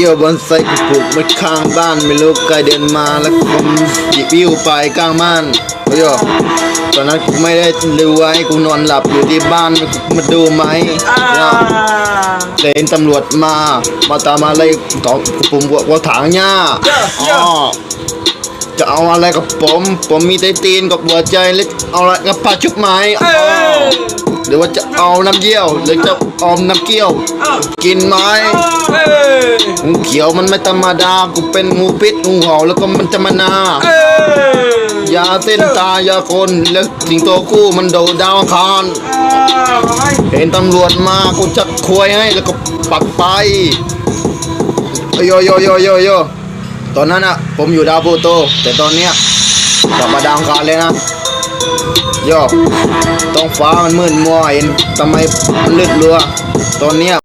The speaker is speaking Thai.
เยี่ยวบนไซกูปลูกไว้ข้างบ้านไม่รู้ใครเดินมาแล้วผมหยิบวิวไปกลางบ้านโอ้ยตอนนั้นกูไม่ได้ดูไว้กูนอนหลับอยู่ที่บ้านมาดูไหมอ่าเนี่ยแต่เห็นตำรวจมา มาตามอะไรต่อผมบอกว่าถางหญ้าเยอะเยอะอ๋อจะเอาอะไรกับผม ผมมีแต่ตีนกับหัวใจเล็กเอาอะไรกับผ้าชุบไม้เออ๋ออ หรือว่าจะเอาน้ำเยี่ยว หรือจะออมน้ำเกี้ยว กินไหมเอองูเขียวมันไม่ธรรมดา กูเป็นงูพิษงูเห่าแล้วก็มันจะมานาออยาเส้นตายาคนแล้วสิงโตคู่มันโดดดาวคาร์เห็นตำรวจมากูจะควยให้แล้วก็ปักไปโยโยโยโยโยตอนนั้นอะผมอยู่ดาวพูโต แต่ตอนเนี้ยกลับมาดาวคารเลยนะ โยท้องฟ้ามันมืดมัวเห็นทำไมมันลึกลัว ตอนเนี้ย